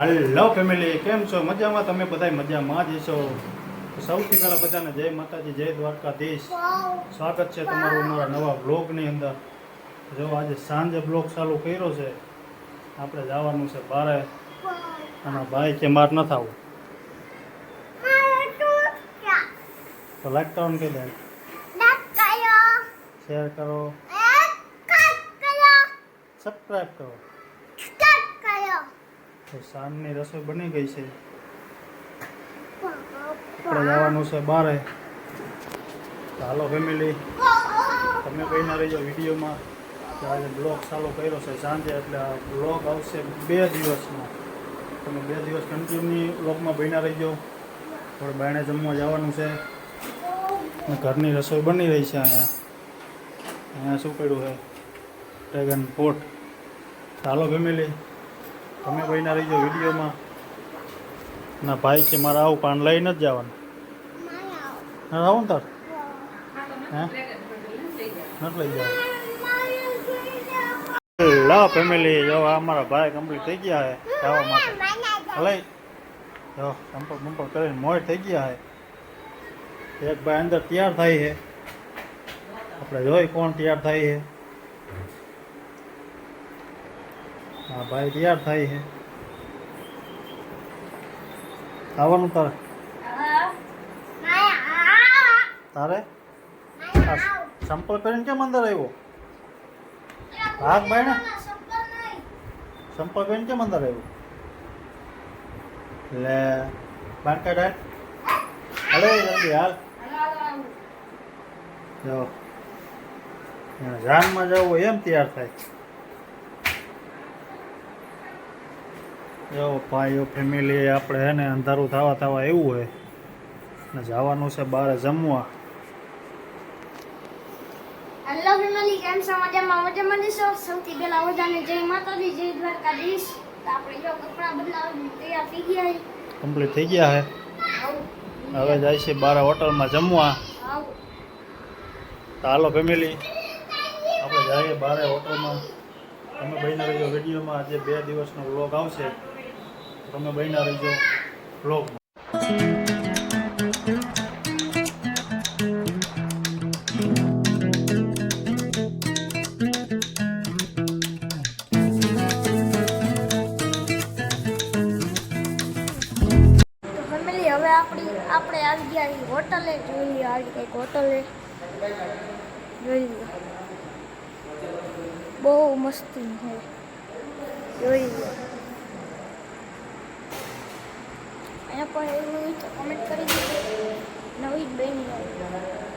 Hello family કેમ છો? મજામાં? તમે બધા મજામાં જ છો સૌથી પહેલાં બધાને જય માતાજી જય દ્વારકાધીશ. સ્વાગત છે તમારું અમારા નવા બ્લોગની અંદર. જો આજે સાંજે બ્લોગ ચાલુ કર્યો છે. આપણે જવાનું છે બારે. અને ભાઈ કે માર ન થવું. તો લાઈક કરવાનું કહી દે શેર કરો. સબસ્ક્રાઈબ કરો. તો સાંજની રસોઈ બની ગઈ છે. આપણે જવાનું છે બારે. તો હાલો ફેમિલી તમે કહીના રહીજો વિડીયોમાં. આજે બ્લોગ ચાલુ કર્યો છે સાંજે એટલે આ બ્લોગ આવશે બે દિવસમાં. તમે બે દિવસ કન્ટિન્યુ બ્લોગમાં બન્યા રહીજો. થોડે બાયણે જમવા જવાનું છે. અને ઘરની રસોઈ બની રહી છે અહીંયા. અહીંયા શું કર્યું છે? ડ્રેગન પોટ ચાલો ફેમિલી તમે બન્યા રહીજો વિડીયોમાં. ના ભાઈ કે મારે આવું પાન લઈને જ જવાનું. ના, આવું તાર. હે? નથી લઈ જવાનું. લા ફેમિલી જો અમારા ભાઈ કમ્પ્લીટ થઈ ગયા છે જવા માટે. હલે. જો, સંપર્ક બંપર્ક કરીને મોડ થઈ ગયા છે એક ભાઈ અંદર તૈયાર થાય છે આપણે જોઈ કોણ તૈયાર થાય છે હા, ભાઈ, તૈયાર થાય છે. આવવાનું તારે? તારે? સંપલ કરીને કેમ અંદર આવ્યો? ભાગ ભાઈ ને સંપલ કરીને કેમ અંદર આવ્યો? લે બાર કાઢ. હલે, જલ્દી, હાલ. જાનમાં જવું એમ તૈયાર થાય. જો ભાઈઓ ફેમિલી આપણે હે ને અંધારું થવા થવા એવું હોય. ને જવાનું છે બહાર જમવા. હેલો ફેમિલી કેમ છો? મજામાં મજામાં છો? સૌથી પહેલા બધાને જય માતાજી જય દ્વારકાધીશ. આપણે જો કપડાં બદલાવી તૈયાર થઈ ગયા છે. કમ્પ્લીટ થઈ ગયા છે હવે. જાય છે બાર હોટલમાં જમવા. હાલો ફેમિલી આપણે જઈએ બારે હોટલમાં. તમે બહીના વિડીયોમાં. આજે બે દિવસનો વ્લોગ આવશે. તમે બહીના રહીજો વ્લોગમાં તો ફેમિલી હવે આપણી આપણે આવી ગયા છીએ હોટલે. જોઈ લઈએ આવી કંઈક હોટલે. જોઈ લઈએ બહુ મસ્તી છે. જોઈ લઈએ અહીંયા પણ એવું હોય તો કમેન્ટ કરી દીધું નવી જ બેન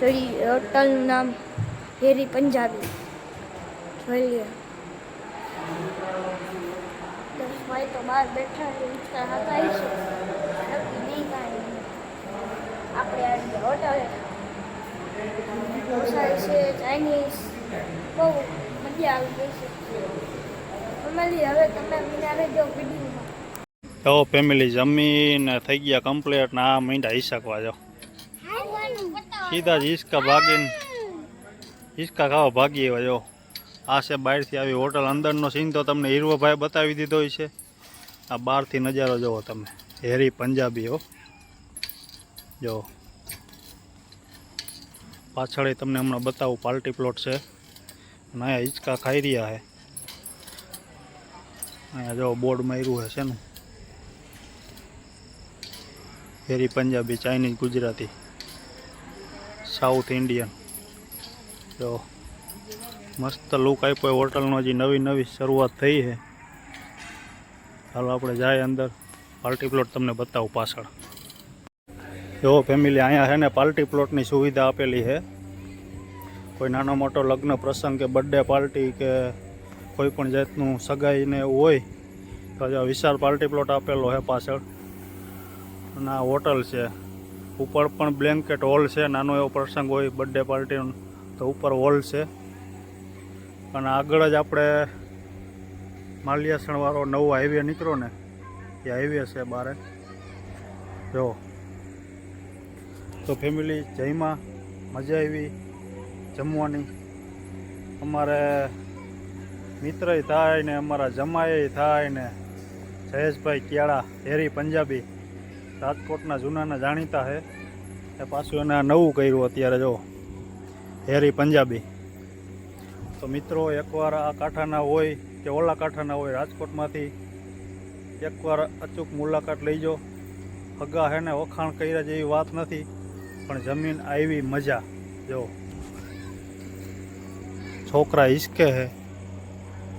જોઈ, હોટલનું નામ હેરી પંજાબી. જોઈ દસ ભાઈ તો બહાર બેઠા ઈચ્છા હતા છે. નહીં કાંઈ. આપણે હોટલ ઢોસા છે, ચાઇનીઝ. બહુ મજા આવી ગઈ છે. ફેમિલી, હવે તમે મને જો વિડીયોમાં તો ફેમિલી જમીને થઈ ગયા કમ્પ્લીટ ને આ મીંડા હિસકવા જાઓ. સીધા જ હિસકા ભાગીને હિસકા ખાવા ભાગી એવા જો આ છે બહારથી આવી હોટલ, અંદરનો સીન તો તમને હીરવાભાઈ બતાવી દીધો છે. આ બહારથી નજારો જુઓ તમે. હેરી પંજાબી હો. જો. પાછળ તમને હમણાં બતાવું પાર્ટી પ્લોટ છે. અને અહીંયા ખાઈ રહ્યા છે. અહીંયા જો બોર્ડ માર્યું છે શેનું હેરી Punjabi, Chinese, Gujarati, south Indian. જો, મસ્ત લુક આપ્યો હોટલનો હજી નવી નવી શરૂઆત થઈ છે. ચાલો આપણે જાય અંદર. પાર્ટી પ્લોટ તમને બતાવું પાછળ. જો ફેમિલી અહીંયા છે ને પાર્ટી પ્લોટની સુવિધા આપેલી છે. કોઈ નાનો મોટો લગ્ન પ્રસંગ કે બર્થડે પાર્ટી કે કોઈ પણ જાતનું સગાઈને એવું હોય, તો વિશાળ પાર્ટી પ્લોટ આપેલો છે પાછળ. આ હોટલ છે. ઉપર પણ બ્લેન્કેટ હોલ છે, નાનો એવો પ્રસંગ હોય બર્થડે પાર્ટીનો તો ઉપર હોલ છે. અને આગળ જ આપણે માલિયાસણવાળો નવો હાઈવે નીકળ્યો ને, એ હાઈવે છે બારે. જો. તો ફેમિલી જયમાં મજા આવી જમવાની. અમારે મિત્રય થાય ને, અમારા જમાય થાય ને, જયેશભાઈ કિયાળા, હેરી પંજાબી. રાજકોટના જૂનાના જાણીતા છે. એ પાછું એને નવું કર્યું અત્યારે જો, હેરી પંજાબી. તો મિત્રો, એકવાર આ કાંઠાના હોય કે ઓલા કાંઠાના હોય રાજકોટમાંથી, એકવાર અચૂક મુલાકાત લઈજો. હગા હેને વખાણ કર્યા જેવી વાત નથી, પણ જમીન આવી મજા. જો, છોકરા હિસકે હે,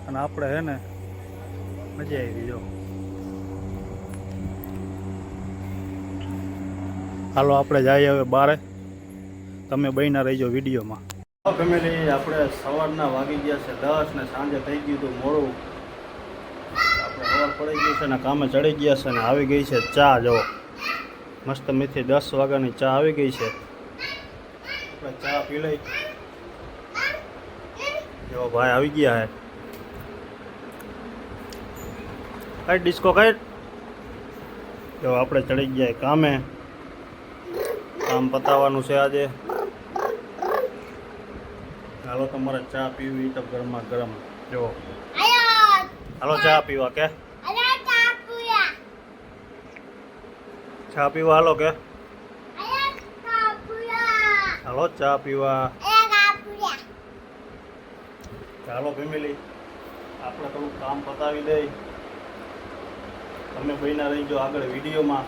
અને આપણે હે ને મજા આવી, જો. હાલો, આપણે જઈએ હવે બારે. તમે બહીના રહીજો વિડીયોમાં. ફેમિલી આપણે સવારના વાગી ગયા છે દસ ને સાંજે થઈ ગયું હતું મોડું. આપણે સવાર પડી ગયું છે ને કામે ચડી ગયા છે ને આવી ગઈ છે ચા, જો. મસ્ત મેથી દસ વાગ્યાની ચા આવી ગઈ છે. આપણે ચા પી લઈ. જો, ભાઈ આવી ગયા હે. કઈ ડિસ્કો કઈ જો, આપણે ચડી ગયા કામે. કામ પતાવવાનું છે આજે. હાલો, તમારે ચા પીવી તો ગરમા ગરમ. જો હાલો, ચા પીવા કે? ચા પીવા, હાલો કે? હાલો, ચા પીવા. ચાલો ફેમિલી, આપણે થોડુંક કામ પતાવી દઈ. તમે બહીના રહીજો આગળ વિડીયોમાં.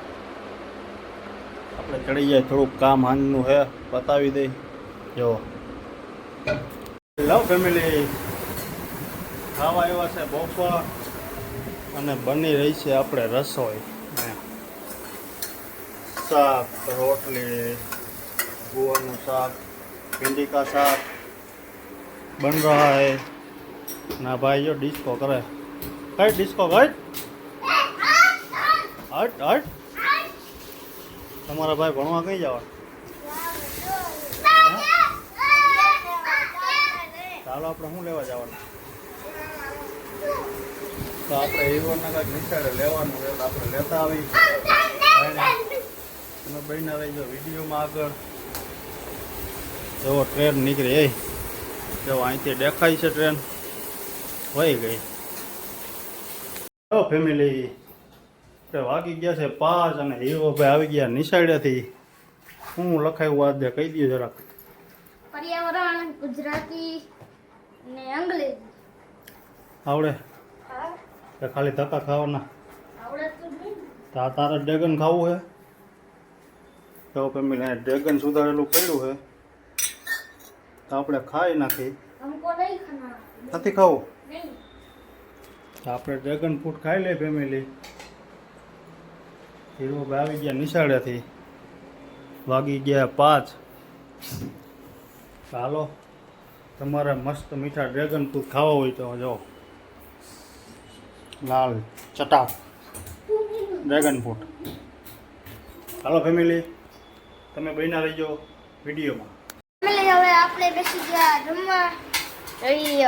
આપણે ચડી જાય, થોડુંક કામ હાંજનું છે બતાવી દઈ જો. લવ ફેમિલી ખાવા એવા છે બપોર અને બની રહી છે આપણે રસોઈ. શાક, રોટલી ગુવારનું શાક, ભીંડીકા શાક, બન રહા હે. ના ભાઈ, જો ડિસ્કો કરે. કઈ ડિસ્કો કઈ હટ હટ. તમારા ભાઈ ભણવા કઈ જવા? ચાલો આપણે શું લેવા જવાનું? તો આપણે હીરોના કાંઈક નિશાળે લેવાનું હોય તો આપણે લેતા આવી તમે બહીના રહીજો વિડીયોમાં આગળ. જેવો ટ્રેન નીકળી એ જો અહીંથી દેખાય છે ટ્રેન. વહી ગઈ. ફેમિલી આપણે વાગી ગયા છે પાંચ અને હીરો ભાઈ આવી ગયા નિશાળ્યાથી હું લખાયું આજે કહી દઉં જરાક. પર્યાવરણ ગુજરાતી ને અંગ્રેજી. આવડે? કે ખાલી ધક્કા ખાવાના? તા તારે ડ્રેગન ખાવું છે તો પેમી ડ્રેગન સુધારેલું પડ્યું છે તો આપણે ખાઈ નાખી. નથી ખાવું? આપણે ડ્રેગન ફ્રૂટ ખાઈ લે ફેમિલી. હીરો આવી ગયા નિશાળેથી. વાગી ગયા પાંચ. ચાલો તમારે મસ્ત મીઠા ડ્રેગન ફ્રૂટ ખાવા હોય તો જો લાલ ચટાક ડ્રેગન ફ્રૂટ ચાલો ફેમિલી તમે બહીના રહીજો વિડીયોમાં. ફેમિલી હવે આપણે બેસી ગયા જમવા. રહી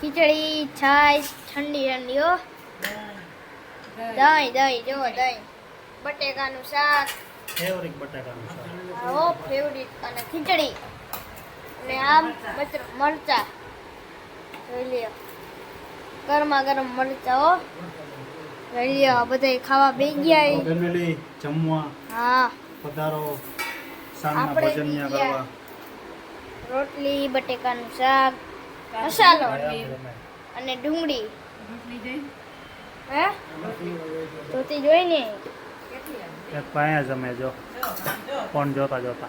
ખીચડી છાશ ઠંડી ઠંડી હો. દહીં દહીં જો દહીં. બટેકાનું શાક. ફેવરિટ બટેકાનું શાક. હો ફેવરિટ અને ખીચડી. અને આમ મિત્ર મરચા. જોઈ લ્યો. ગરમા ગરમ મરચા હો. જોઈ લ્યો બધા ખાવા બે ગયા. ફેમિલી જમવા હા. પધારો સાંજના ભોજન બી ન્યા ગયા. કરવા. રોટલી બટેકાનું શાક મસાલો અને ડુંગળી. હે? ધોતી જોઈ ને? એક પાયા જમે જો. ફોન જોતા જોતા?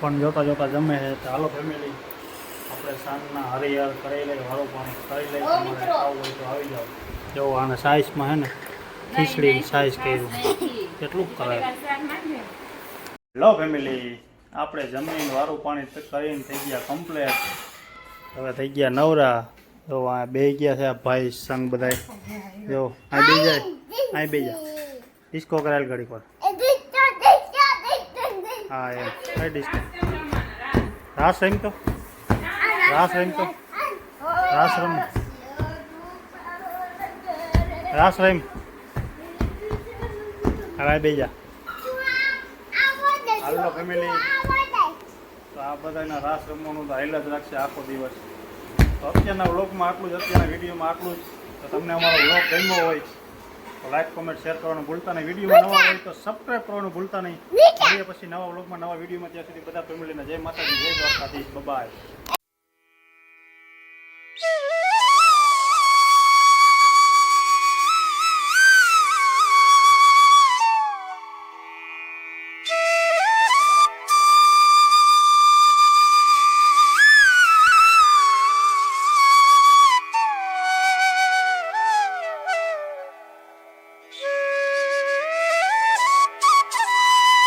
ફોન જોતા જોતા જમે છે? તો હાલો ફેમિલી આપણે સાંજના હરિયર કરી લઈએ વાળું પાણી કરી લઈએ. તમારે આવું હોય તો આવી જાઓ. જો આને સાઈઝમાં હે ને ખીચડી સાઈઝ કર્યું. કેટલું કરે લો ફેમિલી આપણે જમીન વારું પાણી કરીને થઈ ગયા કમ્પ્લેટ હવે થઈ ગયા નવરા. જો આ બે ગયા છે આ ભાઈ સંગ બધાય. જો આ બે જાય. આ બે જા ડિસ્કો કરાયેલ ઘડી પર હા એમ. કઈ ડિસ્કો. રાસ રમ તો. રાસ રમ તો. રાસ રમ. રાસ રમ. હવે બે જા. હાલો ફેમિલી. તો આ બધાના રાસ રમવાનું તો હાઈલ જ રાખશે આખો દિવસ. તો અત્યારના વ્લોગમાં આટલું જ અત્યારના વિડીયોમાં આટલું જ. તો તમને અમારો વ્લોગ ગમ્યો હોય તો લાઈક કોમેન્ટ શેર કરવાનું ભૂલતા નહીં. વિડીયોમાં નવા હોય તો સબસ્ક્રાઈબ કરવાનું ભૂલતા નહીં. પછી નવા વ્લોગમાં નવા વિડીયોમાં. ત્યાં સુધી બધા ફેમિલીને જય માતાજી જય દ્વારકાધીશ. બાય